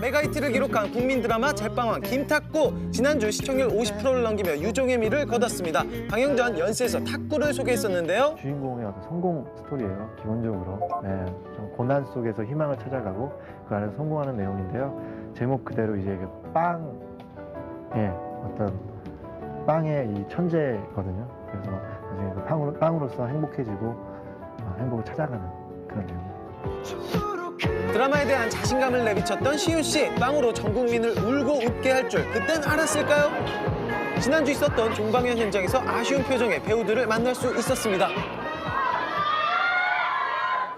메가히트를 기록한 국민 드라마 제빵왕 김탁구 지난주 시청률 50%를 넘기며 유종의 미를 거뒀습니다. 방영 전 연세에서 탁구를 소개했었는데요. 주인공의 어떤 성공 스토리예요. 기본적으로 네, 좀 고난 속에서 희망을 찾아가고 그 안에서 성공하는 내용인데요. 제목 그대로 이제 그 빵의 어떤 빵의 이 천재거든요. 그래서 나중에 그 빵으로, 빵으로서 행복해지고 어, 행복을 찾아가는 그런 내용. 드라마에 대한 자신감을 내비쳤던 시윤 씨 빵으로 전 국민을 울고 웃게 할 줄 그땐 알았을까요? 지난주 있었던 종방연 현장에서 아쉬운 표정의 배우들을 만날 수 있었습니다.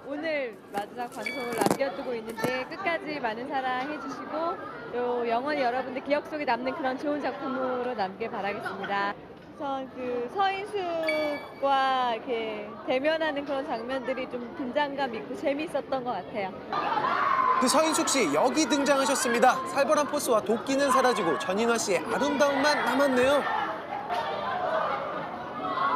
오늘 마지막 방송을 남겨두고 있는데 끝까지 많은 사랑 해주시고 또 영원히 여러분들 기억 속에 남는 그런 좋은 작품으로 남길 바라겠습니다. 우선 그 서인 이렇게 대면하는 그런 장면들이 좀 긴장감 있고 재미있었던 것 같아요. 그 서인숙 씨 여기 등장하셨습니다. 살벌한 포스와 도끼는 사라지고 전인화 씨의 아름다움만 남았네요.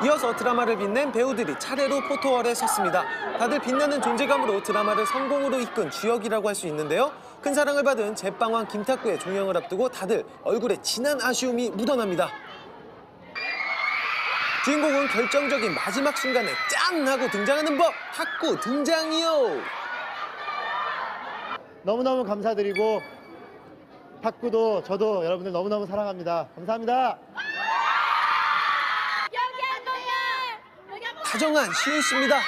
이어서 드라마를 빛낸 배우들이 차례로 포토월에 섰습니다. 다들 빛나는 존재감으로 드라마를 성공으로 이끈 주역이라고 할 수 있는데요. 큰 사랑을 받은 제빵왕 김탁구의 종영을 앞두고 다들 얼굴에 진한 아쉬움이 묻어납니다. 주인공은 결정적인 마지막 순간에 짠! 하고 등장하는 법! 탁구 등장이요! 너무너무 감사드리고 탁구도 저도 여러분들 너무너무 사랑합니다. 감사합니다. 다정한 시윤 씨입니다.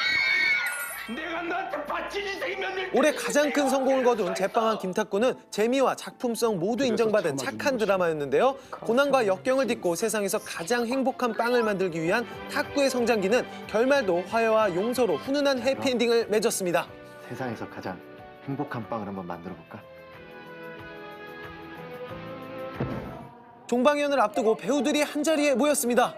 내가 너한테 바치지 생겼는데 올해 가장 큰 성공을 거둔 제빵한 김탁구는 재미와 작품성 모두 인정받은 착한 드라마였는데요. 고난과 역경을 딛고 세상에서 가장 행복한 빵을 만들기 위한 탁구의 성장기는 결말도 화해와 용서로 훈훈한 해피엔딩을 맺었습니다. 세상에서 가장 행복한 빵을 한번 만들어 볼까? 종방연을 앞두고 배우들이 한자리에 모였습니다.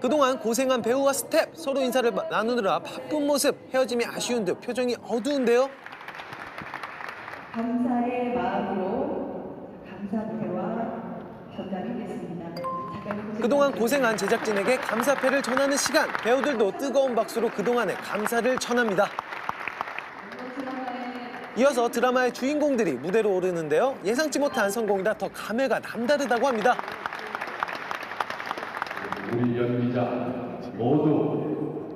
그동안 고생한 배우와 스텝 서로 인사를 나누느라 바쁜 모습 헤어짐이 아쉬운 듯 표정이 어두운데요. 감사의 마음으로 감사 노래와 전달하겠습니다. 그동안 고생한 제작진에게 감사패를 전하는 시간 배우들도 뜨거운 박수로 그동안의 감사를 전합니다 이어서 드라마의 주인공들이 무대로 오르는데요 예상치 못한 성공이라 더 감회가 남다르다고 합니다 우리 연기자 모두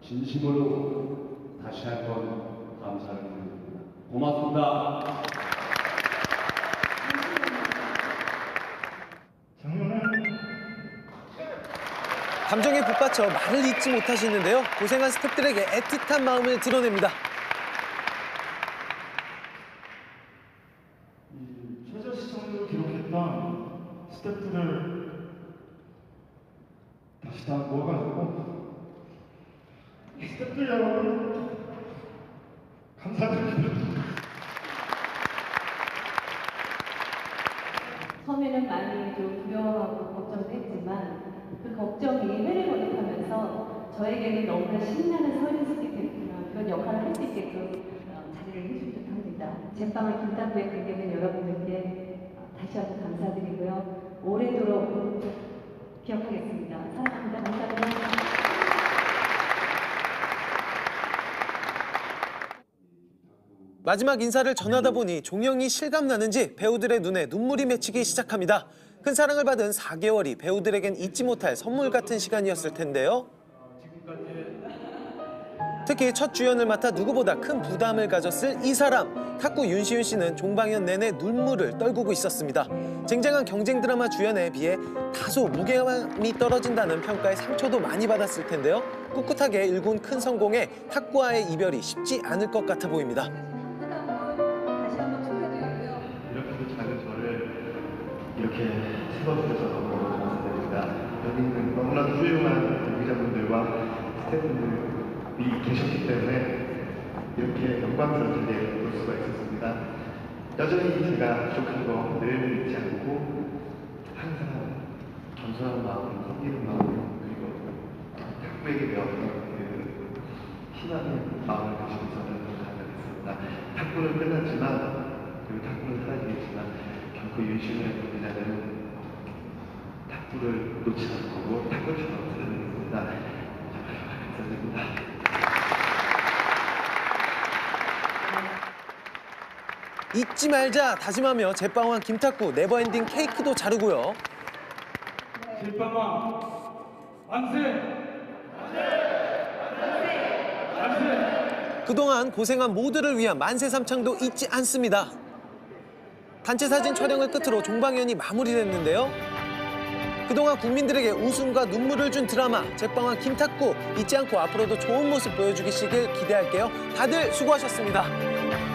진심으로 다시 한번 감사를 드립니다. 고맙습니다. 감정에 북받쳐 말을 잇지 못하시는데요 고생한 스태프들에게 애틋한 마음을 드러냅니다 최저 시청률을 기록했던 스태프들을 다시 다 모아가지고 스태프들 여러분 감사드립니다. 처음에는 많이 좀 두려워하고 걱정도 했지만 그 걱정이 회를 거듭하면서 저에게는 너무나 신나는 서인숙이 됐구나 그런 역할을 할 수 있게끔 어, 자리를 듯 합니다. 제빵을 뵙게 된 여러분들께 어, 다시 한번 감사드리고요. 오래도록 기억하겠습니다. 사랑합니다. 감사합니다. 마지막 인사를 전하다 보니 종영이 실감나는지 배우들의 눈에 눈물이 맺히기 시작합니다 큰 사랑을 받은 4개월이 배우들에겐 잊지 못할 선물 같은 시간이었을 텐데요 특히 첫 주연을 맡아 누구보다 큰 부담을 가졌을 이 사람 탁구 윤시윤 씨는 종방연 내내 눈물을 떨구고 있었습니다. 쟁쟁한 경쟁 드라마 주연에 비해 다소 무게감이 떨어진다는 평가에 상처도 많이 받았을 텐데요. 꿋꿋하게 일군 큰 성공에 탁구와의 이별이 쉽지 않을 것 같아 보입니다. 이렇게도 작은 저를 이렇게 세워주셔서 너무 감사드립니다. 여기 있는 너무나도 훌륭한 연기자분들과 스태프분들 이 계셨기 때문에 이렇게 자리에 볼 수가 있었습니다. 여전히 제가 부족한 거늘 잊지 않고 항상 겸손한 마음, 섬기는 마음 그리고 탁구에게 배웠던 그 희망의 마음을 가지고 저는 가능했습니다. 탁구는 끝났지만 그리고 탁구는 사라지겠지만 결코 윤신의 경기자는 탁구를 놓지 않을 거고 탁구처럼 살아내겠습니다. 정말 감사드립니다. 잊지 말자 다짐하며 제빵왕 김탁구 네버엔딩 케이크도 자르고요. 실빵왕 만세! 그동안 고생한 모두를 위한 만세 삼창도 잊지 않습니다. 단체 사진 촬영을 끝으로 종방연이 마무리됐는데요. 그동안 국민들에게 웃음과 눈물을 준 드라마 제빵왕 김탁구 잊지 않고 앞으로도 좋은 모습 보여주시길 기대할게요. 다들 수고하셨습니다.